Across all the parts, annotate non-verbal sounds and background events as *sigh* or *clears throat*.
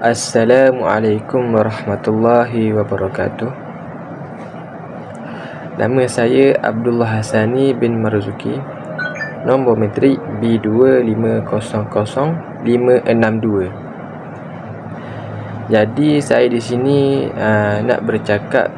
Assalamualaikum warahmatullahi wabarakatuh. Nama saya Abdullah Hasani bin Marzuki. Nombor metrik B25005662 Jadi saya di sini uh, nak bercakap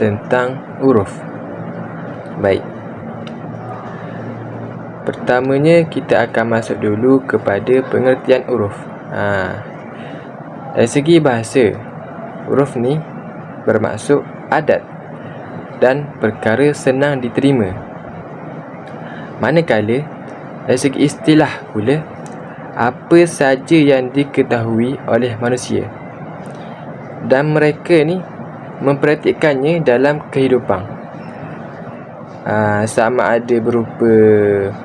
tentang huruf. Baik. Pertamanya kita akan masuk dulu kepada pengertian huruf. Haa dari segi bahasa, huruf ni bermaksud adat dan perkara senang diterima. Manakala dari segi istilah pula, apa saja yang diketahui oleh manusia dan mereka ni memperhatikannya dalam kehidupan. Aa, sama ada berupa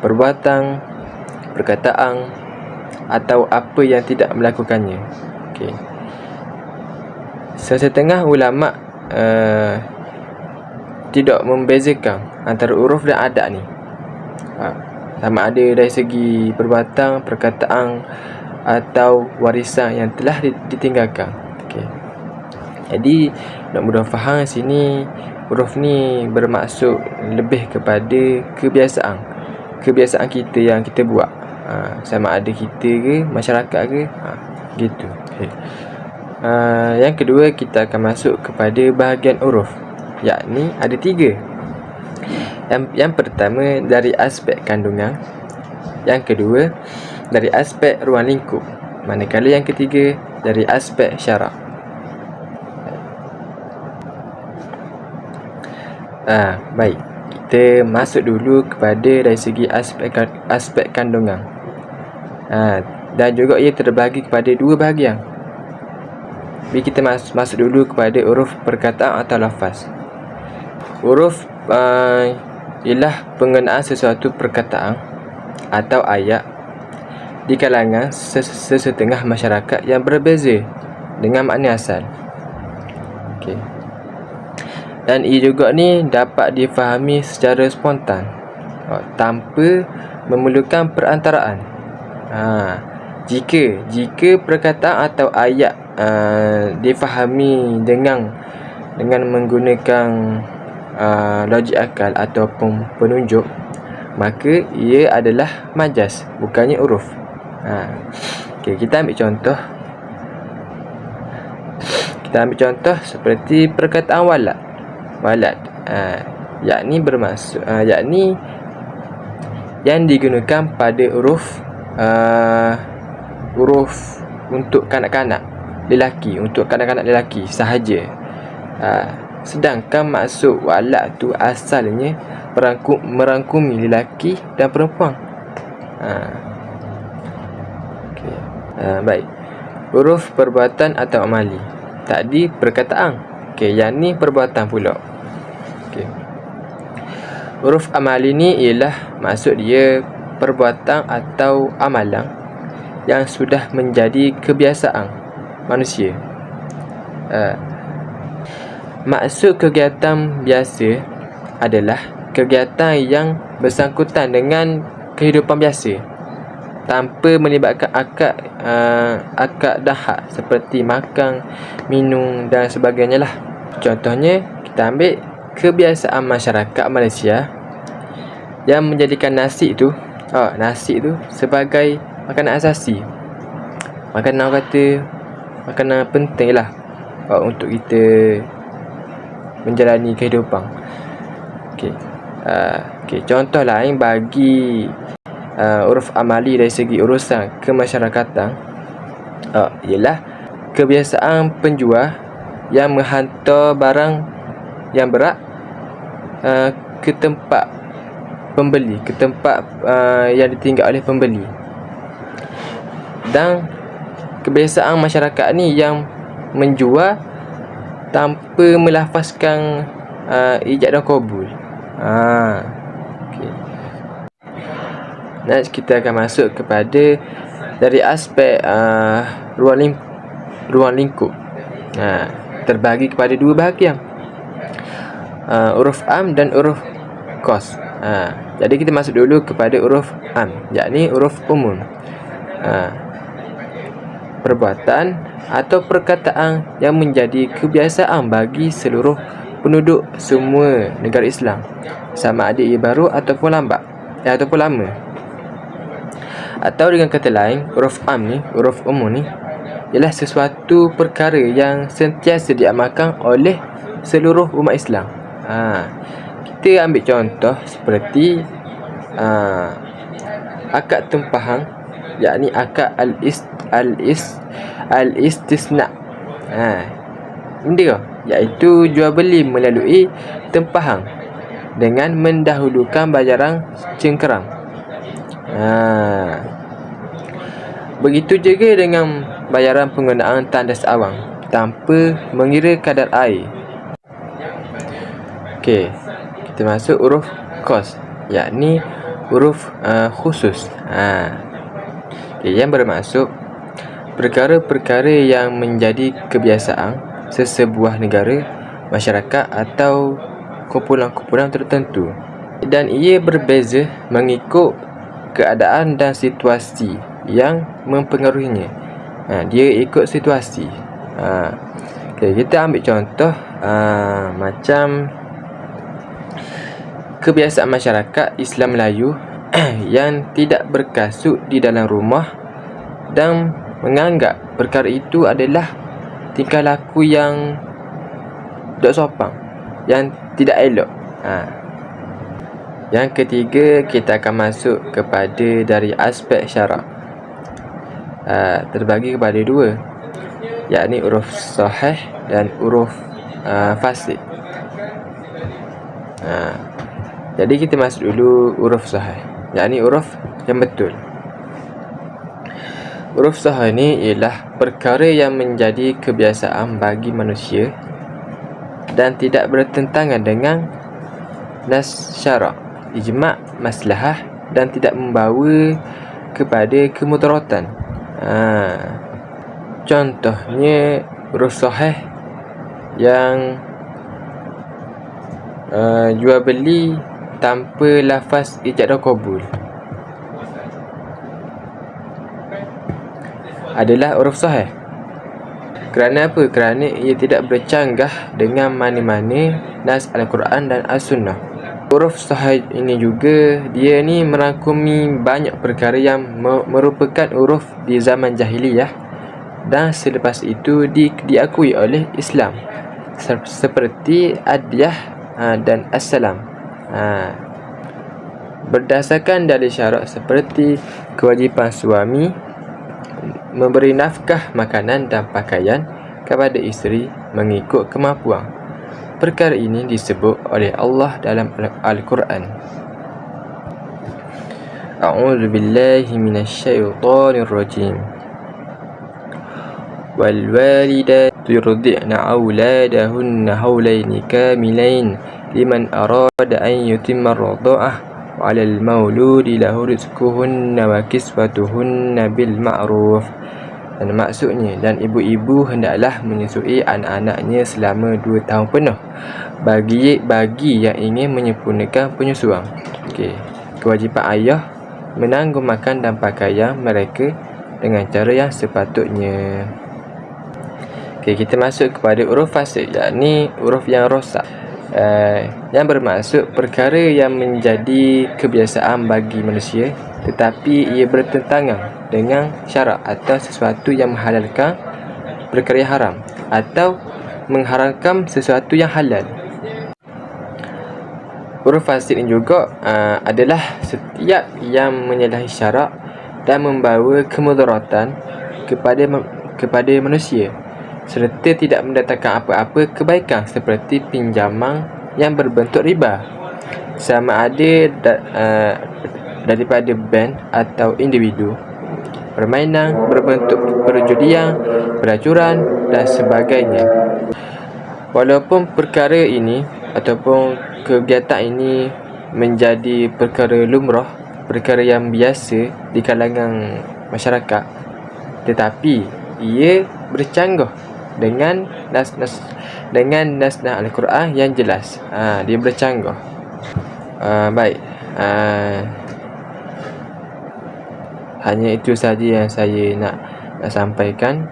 perbuatan, perkataan atau apa yang tidak melakukannya. Okey. Sesetengah ulama uh, tidak membezakan antara huruf dan adat ni. Ha, sama ada dari segi perbuatan, perkataan atau warisan yang telah ditinggalkan. Okey. Jadi nak mudah faham sini huruf ni bermaksud lebih kepada kebiasaan. Kebiasaan kita yang kita buat. Ha, sama ada kita ke masyarakat ke. Ha, gitu. Okay. Uh, yang kedua kita akan masuk kepada bahagian huruf yakni ada tiga. Yang, yang pertama dari aspek kandungan. Yang kedua dari aspek ruang lingkup. Manakala yang ketiga dari aspek syarak. Uh, baik. Kita masuk dulu kepada dari segi aspek aspek kandungan. Uh, dan juga ia terbagi kepada dua bahagian. Jadi kita mas masuk dulu kepada huruf perkataan atau lafaz. Huruf uh, ialah penggunaan sesuatu perkataan atau ayat di kalangan ses sesetengah masyarakat yang berbeza dengan makna asal. Okey. Dan ia juga ni dapat difahami secara spontan oh, tanpa memerlukan perantaraan. Ha jika jika perkataan atau ayat uh, difahami dengan dengan menggunakan uh, logik akal ataupun penunjuk maka ia adalah majas bukannya huruf ha. Okey kita ambil contoh. Kita ambil contoh seperti perkataan walad. Walad ha. Yakni bermaksud uh, yakni yang digunakan pada huruf uh, huruf untuk kanak-kanak lelaki untuk kanak-kanak lelaki sahaja. Ha, sedangkan maksud walak tu asalnya merangkum, merangkumi lelaki dan perempuan. Ha. Okay. Ha, baik. Huruf perbuatan atau amali. Tadi perkataan. Okay, yang ni perbuatan pula. Okay. huruf amali ni ialah maksud dia perbuatan atau amalan yang sudah menjadi kebiasaan manusia. Uh, maksud kegiatan biasa adalah kegiatan yang bersangkutan dengan kehidupan biasa tanpa melibatkan akad uh, akad dahak seperti makan, minum dan sebagainya lah. Contohnya kita ambil kebiasaan masyarakat Malaysia yang menjadikan nasi tu, oh, nasi tu sebagai makanan asasi makanan orang kata makanan penting lah uh, untuk kita menjalani kehidupan okay. Uh, okay. contoh lain bagi uh, uruf amali dari segi urusan kemasyarakatan uh, ialah kebiasaan penjual yang menghantar barang yang berat uh, ke tempat pembeli ke tempat uh, yang ditinggal oleh pembeli dan kebiasaan masyarakat ni yang menjual tanpa melafazkan uh, ijab dan kabul. Ha. Okey. Next kita akan masuk kepada dari aspek uh, ruang ling ruang lingkup. Ha, terbagi kepada dua bahagian. Uh, huruf am dan huruf kos. Ha, jadi kita masuk dulu kepada huruf am, yakni huruf umum. Ha, perbuatan atau perkataan yang menjadi kebiasaan bagi seluruh penduduk semua negara Islam. Sama ada ia baru ataupun lambat eh, ataupun lama. Atau dengan kata lain uruf am ni uruf umum ni ialah sesuatu perkara yang sentiasa diamalkan oleh seluruh umat Islam. Ha. kita ambil contoh seperti ha, akad tempahan yakni akad al-ist al-ist al-istisna ha. Ini iaitu jual beli melalui tempahan dengan mendahulukan bayaran cengkeram. Ha. Begitu juga dengan bayaran penggunaan tandas awang tanpa mengira kadar air. Okey, kita masuk huruf kos, yakni huruf uh, khusus. Ha. Yang bermaksud perkara-perkara yang menjadi kebiasaan sesebuah negara, masyarakat atau kumpulan-kumpulan tertentu dan ia berbeza mengikut keadaan dan situasi yang mempengaruhinya. Ha, dia ikut situasi. Ha, okay, kita ambil contoh ha, macam kebiasaan masyarakat Islam Melayu *clears throat* yang tidak berkasut di dalam rumah dan menganggap perkara itu adalah tingkah laku yang tak sopan yang tidak elok ha. yang ketiga kita akan masuk kepada dari aspek syarak ha, terbagi kepada dua yakni huruf sahih dan huruf uh, fasid ha. jadi kita masuk dulu huruf sahih yakni huruf yang betul Huruf sahih ini ialah perkara yang menjadi kebiasaan bagi manusia dan tidak bertentangan dengan nas syarak, ijma' maslahah dan tidak membawa kepada kemudaratan. Ha. Contohnya huruf sahih yang uh, jual beli tanpa lafaz ijab dan kabul. adalah huruf sahih. Kerana apa? Kerana ia tidak bercanggah dengan mana-mana nas Al-Quran dan As-Sunnah. Huruf sahih ini juga dia ni merangkumi banyak perkara yang merupakan huruf di zaman jahiliyah dan selepas itu di, diakui oleh Islam seperti Adiyah ha, dan Assalam. Ha. Berdasarkan dalil syarak seperti kewajipan suami memberi nafkah makanan dan pakaian kepada isteri mengikut kemampuan. Perkara ini disebut oleh Allah dalam Al-Quran. A'udzu billahi minasyaitonir rajim. Wal walidatu yurdi'na auladahunna hawlaini kamilain liman arada an yutimma ar-radha'ah wa 'ala al-mauludi lahu rizquhunna wa kiswatuhunna bil ma'ruf. Dan maksudnya dan ibu-ibu hendaklah menyusui anak-anaknya selama 2 tahun penuh. Bagi bagi yang ingin menyempurnakan penyusuan. Okey. Kewajipan ayah menanggung makan dan pakaian mereka dengan cara yang sepatutnya. Okay, kita masuk kepada uruf fasik yakni uruf yang rosak uh, yang bermaksud perkara yang menjadi kebiasaan bagi manusia tetapi ia bertentangan dengan syarak atau sesuatu yang menghalalkan perkara yang haram atau mengharamkan sesuatu yang halal. Huruf fasid ini juga uh, adalah setiap yang menyalahi syarak dan membawa kemudaratan kepada kepada manusia serta tidak mendatangkan apa-apa kebaikan seperti pinjaman yang berbentuk riba. Sama ada da, uh, daripada bank atau individu. Permainan berbentuk perjudian peracuran dan sebagainya. Walaupun perkara ini ataupun kegiatan ini menjadi perkara lumrah perkara yang biasa di kalangan masyarakat. Tetapi ia bercanggah dengan nas-nas dengan nas-nas al-Quran yang jelas. Ha, dia bercanggah. Ha, baik. Ha, hanya itu saja yang saya nak sampaikan.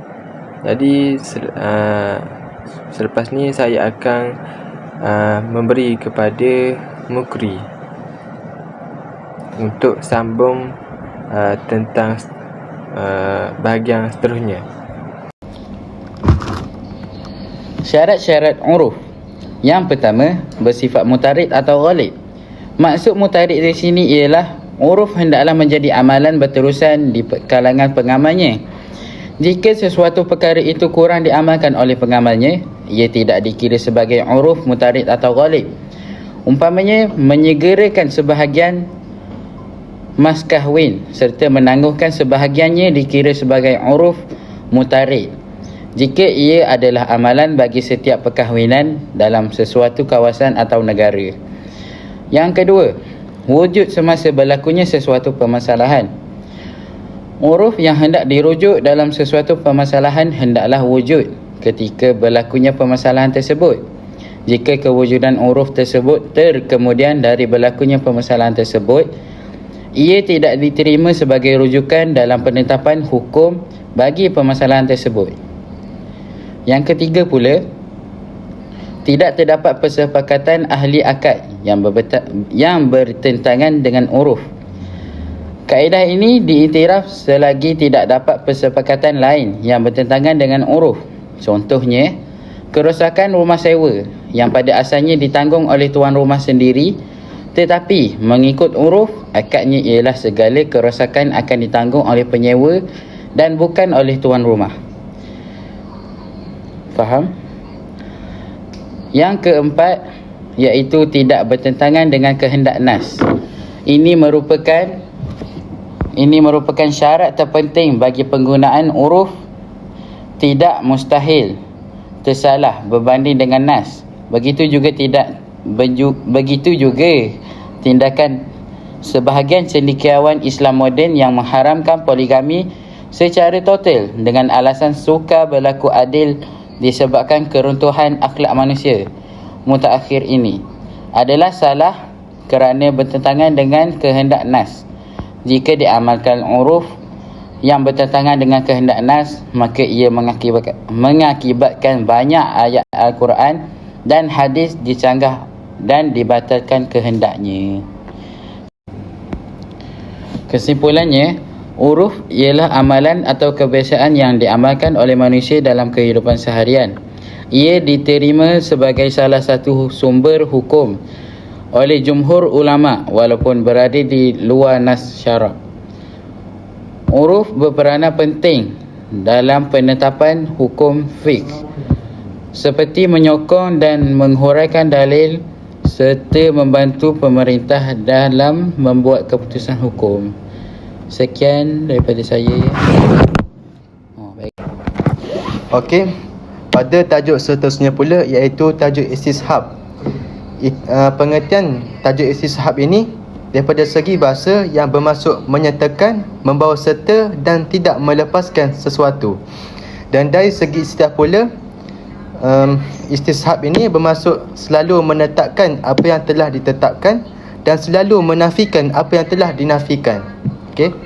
Jadi uh, selepas ni saya akan uh, memberi kepada Mukri untuk sambung uh, tentang uh, bahagian seterusnya. Syarat-syarat uruf. Yang pertama, bersifat mutarid atau ghalib. Maksud mutarid di sini ialah uruf hendaklah menjadi amalan berterusan di kalangan pengamalnya. Jika sesuatu perkara itu kurang diamalkan oleh pengamalnya, ia tidak dikira sebagai uruf mutarid atau ghalib. Umpamanya menyegerakan sebahagian mas kahwin serta menangguhkan sebahagiannya dikira sebagai uruf mutarid jika ia adalah amalan bagi setiap perkahwinan dalam sesuatu kawasan atau negara. Yang kedua, wujud semasa berlakunya sesuatu permasalahan. Uruf yang hendak dirujuk dalam sesuatu permasalahan hendaklah wujud ketika berlakunya permasalahan tersebut. Jika kewujudan uruf tersebut terkemudian dari berlakunya permasalahan tersebut, ia tidak diterima sebagai rujukan dalam penetapan hukum bagi permasalahan tersebut. Yang ketiga pula tidak terdapat persepakatan ahli akad yang yang bertentangan dengan uruf. Kaedah ini diiktiraf selagi tidak dapat persepakatan lain yang bertentangan dengan uruf. Contohnya, kerosakan rumah sewa yang pada asalnya ditanggung oleh tuan rumah sendiri tetapi mengikut uruf akadnya ialah segala kerosakan akan ditanggung oleh penyewa dan bukan oleh tuan rumah. Faham? Yang keempat iaitu tidak bertentangan dengan kehendak nas. Ini merupakan ini merupakan syarat terpenting bagi penggunaan uruf tidak mustahil tersalah berbanding dengan nas. Begitu juga tidak begitu juga tindakan sebahagian cendekiawan Islam moden yang mengharamkan poligami secara total dengan alasan suka berlaku adil disebabkan keruntuhan akhlak manusia mutaakhir ini adalah salah kerana bertentangan dengan kehendak nas. Jika diamalkan uruf yang bertentangan dengan kehendak nas, maka ia mengakibatkan, mengakibatkan banyak ayat Al-Quran dan hadis dicanggah dan dibatalkan kehendaknya. Kesimpulannya, Uruf ialah amalan atau kebiasaan yang diamalkan oleh manusia dalam kehidupan seharian. Ia diterima sebagai salah satu sumber hukum oleh jumhur ulama walaupun berada di luar nas syarak. Uruf berperanan penting dalam penetapan hukum fiqh seperti menyokong dan menghuraikan dalil serta membantu pemerintah dalam membuat keputusan hukum. Sekian daripada saya. Oh, baik. Okey. Pada tajuk seterusnya pula iaitu tajuk istishab. Uh, pengertian tajuk istishab ini daripada segi bahasa yang bermaksud menyertakan, membawa serta dan tidak melepaskan sesuatu. Dan dari segi istilah pula um, istishab ini bermaksud selalu menetapkan apa yang telah ditetapkan dan selalu menafikan apa yang telah dinafikan. Okey.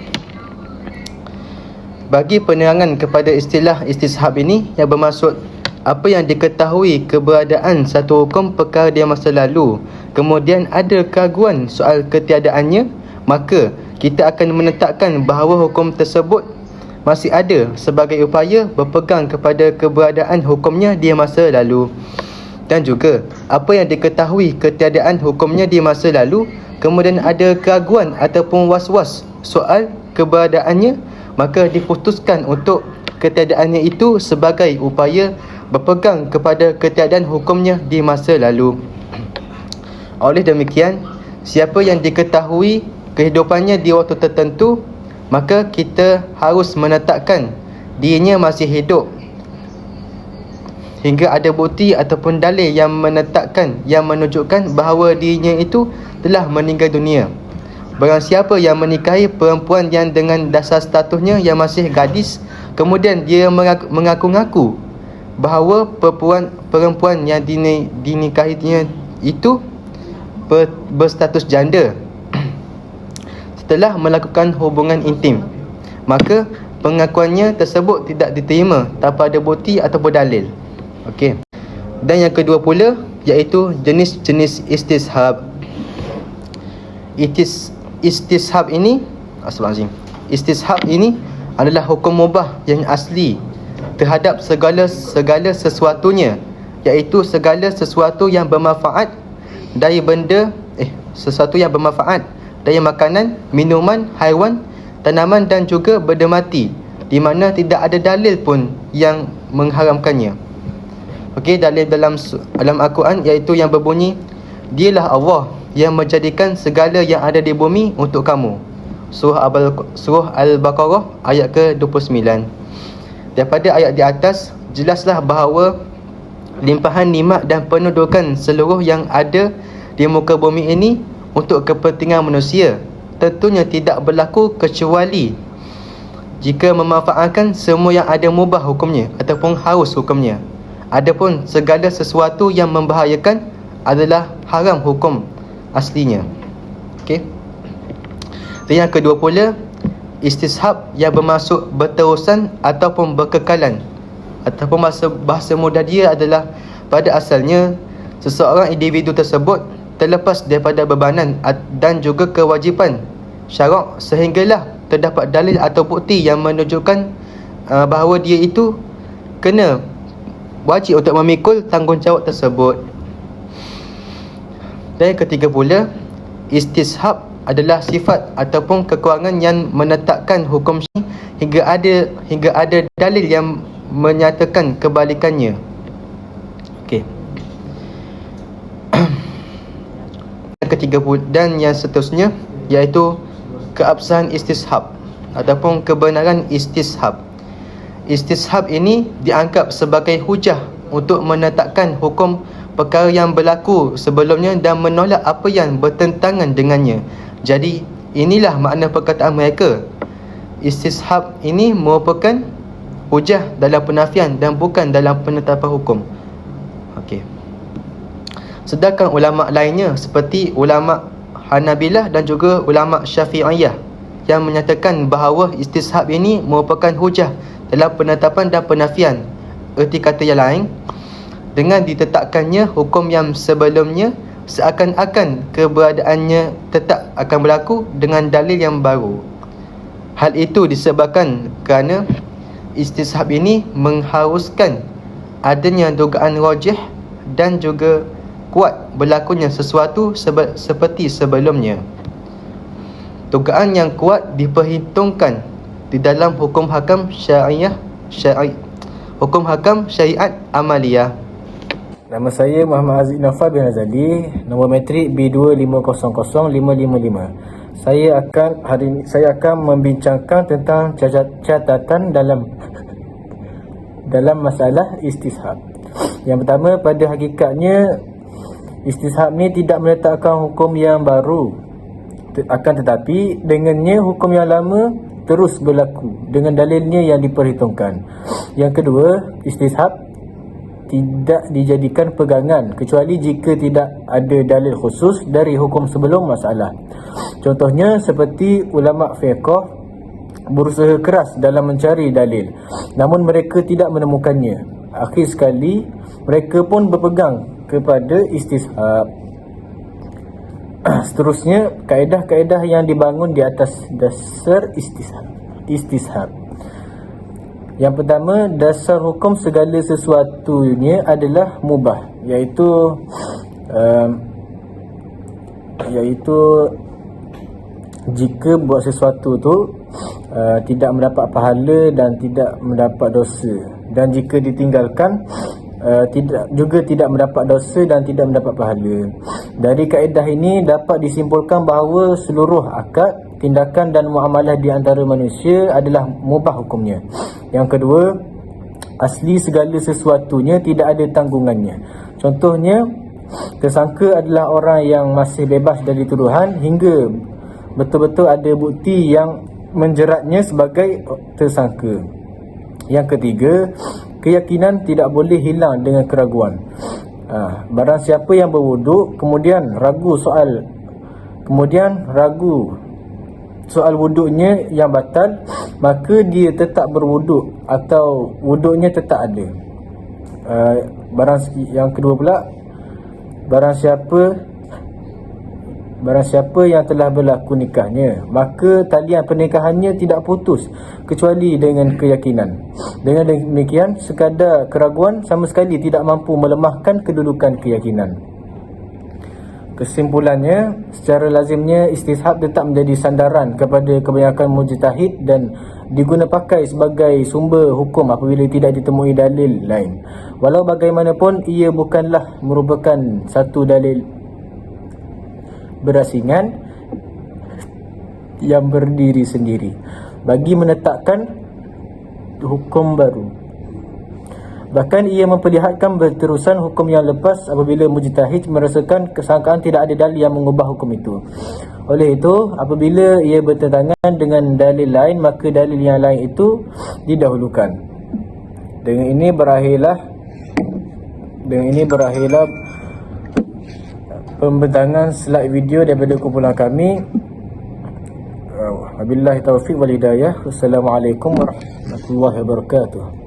Bagi penerangan kepada istilah istishab ini yang bermaksud apa yang diketahui keberadaan satu hukum perkara di masa lalu kemudian ada keraguan soal ketiadaannya maka kita akan menetapkan bahawa hukum tersebut masih ada sebagai upaya berpegang kepada keberadaan hukumnya di masa lalu dan juga apa yang diketahui ketiadaan hukumnya di masa lalu kemudian ada keraguan ataupun was-was soal keberadaannya maka diputuskan untuk ketiadaannya itu sebagai upaya berpegang kepada ketiadaan hukumnya di masa lalu. Oleh demikian siapa yang diketahui kehidupannya di waktu tertentu maka kita harus menetapkan dirinya masih hidup hingga ada bukti ataupun dalil yang menetapkan yang menunjukkan bahawa dirinya itu telah meninggal dunia. Barang siapa yang menikahi perempuan yang dengan dasar statusnya yang masih gadis, kemudian dia mengaku-ngaku bahawa perempuan perempuan yang dinikahinya itu berstatus janda *clears throat* setelah melakukan hubungan intim, maka pengakuannya tersebut tidak diterima tanpa ada bukti ataupun dalil. Okey. Dan yang kedua pula iaitu jenis-jenis istishab. Istis istishab ini Astagfirullahalazim. Istishab ini adalah hukum mubah yang asli terhadap segala segala sesuatunya iaitu segala sesuatu yang bermanfaat dari benda eh sesuatu yang bermanfaat dari makanan, minuman, haiwan, tanaman dan juga benda mati di mana tidak ada dalil pun yang mengharamkannya. Okey, dalil dalam dalam Al-Quran iaitu yang berbunyi Dialah Allah yang menjadikan segala yang ada di bumi untuk kamu. Surah Al- Surah Al-Baqarah ayat ke-29. Daripada ayat di atas jelaslah bahawa limpahan nikmat dan pendudukan seluruh yang ada di muka bumi ini untuk kepentingan manusia tentunya tidak berlaku kecuali jika memanfaatkan semua yang ada mubah hukumnya ataupun harus hukumnya. Adapun segala sesuatu yang membahayakan adalah haram hukum aslinya. Okey. Dan yang kedua pula istishab yang bermaksud berterusan ataupun berkekalan ataupun bahasa bahasa mudah dia adalah pada asalnya seseorang individu tersebut terlepas daripada bebanan dan juga kewajipan syarak sehinggalah terdapat dalil atau bukti yang menunjukkan uh, bahawa dia itu kena wajib untuk memikul tanggungjawab tersebut. Dan yang ketiga pula istishab adalah sifat ataupun kekurangan yang menetapkan hukum syar'i hingga ada hingga ada dalil yang menyatakan kebalikannya. Okey. *clears throat* yang ketiga pula dan yang seterusnya iaitu keabsahan istishab ataupun kebenaran istishab. Istishab ini dianggap sebagai hujah untuk menetapkan hukum perkara yang berlaku sebelumnya dan menolak apa yang bertentangan dengannya. Jadi, inilah makna perkataan mereka. Istishab ini merupakan hujah dalam penafian dan bukan dalam penetapan hukum. Okey. Sedangkan ulama lainnya seperti ulama Hanabilah dan juga ulama Syafi'iyah yang menyatakan bahawa istishab ini merupakan hujah dalam penetapan dan penafian. Erti kata yang lain, dengan ditetapkannya hukum yang sebelumnya seakan-akan keberadaannya tetap akan berlaku dengan dalil yang baru. Hal itu disebabkan kerana istishab ini mengharuskan adanya dugaan rajih dan juga kuat berlakunya sesuatu seperti sebelumnya. Dugaan yang kuat diperhitungkan di dalam hukum hakam syariah syari hukum hakam syariat amaliyah. Nama saya Muhammad Aziz Nafar bin Azali, nombor metrik B20050555. Saya akan hari ini saya akan membincangkan tentang catatan dalam dalam masalah istishab. Yang pertama pada hakikatnya istishab ni tidak meletakkan hukum yang baru. Akan tetapi dengannya hukum yang lama terus berlaku dengan dalilnya yang diperhitungkan. Yang kedua, istishab tidak dijadikan pegangan kecuali jika tidak ada dalil khusus dari hukum sebelum masalah. Contohnya seperti ulama fiqh berusaha keras dalam mencari dalil namun mereka tidak menemukannya. Akhir sekali mereka pun berpegang kepada istishab. *clears throat* Seterusnya kaedah-kaedah yang dibangun di atas dasar istishab. Istishab. Yang pertama, dasar hukum segala sesuatunya adalah mubah, iaitu um, iaitu jika buat sesuatu tu uh, tidak mendapat pahala dan tidak mendapat dosa dan jika ditinggalkan uh, tidak juga tidak mendapat dosa dan tidak mendapat pahala. Dari kaedah ini dapat disimpulkan bahawa seluruh akad tindakan dan muamalah di antara manusia adalah mubah hukumnya. Yang kedua, asli segala sesuatunya tidak ada tanggungannya. Contohnya, tersangka adalah orang yang masih bebas dari tuduhan hingga betul-betul ada bukti yang menjeratnya sebagai tersangka. Yang ketiga, keyakinan tidak boleh hilang dengan keraguan. Ha, barang siapa yang berwuduk kemudian ragu soal kemudian ragu soal wuduknya yang batal maka dia tetap berwuduk atau wuduknya tetap ada. Uh, barang yang kedua pula barang siapa Barang siapa yang telah berlaku nikahnya Maka talian pernikahannya tidak putus Kecuali dengan keyakinan. Dengan demikian Sekadar keraguan sama sekali tidak mampu melemahkan kedudukan keyakinan. Kesimpulannya Secara lazimnya istishab tetap menjadi sandaran Kepada kebanyakan mujtahid Dan diguna pakai sebagai sumber hukum Apabila tidak ditemui dalil lain. Walau bagaimanapun Ia bukanlah merupakan satu dalil berasingan yang berdiri sendiri bagi menetapkan hukum baru. Bahkan ia memperlihatkan berterusan hukum yang lepas apabila mujtahid merasakan kesangkaan tidak ada dalil yang mengubah hukum itu. Oleh itu, apabila ia bertentangan dengan dalil lain, maka dalil yang lain itu didahulukan. Dengan ini berakhirlah dengan ini berakhirlah pembentangan slide video daripada kumpulan kami. Wabillahi taufiq wal hidayah. Wassalamualaikum warahmatullahi wabarakatuh.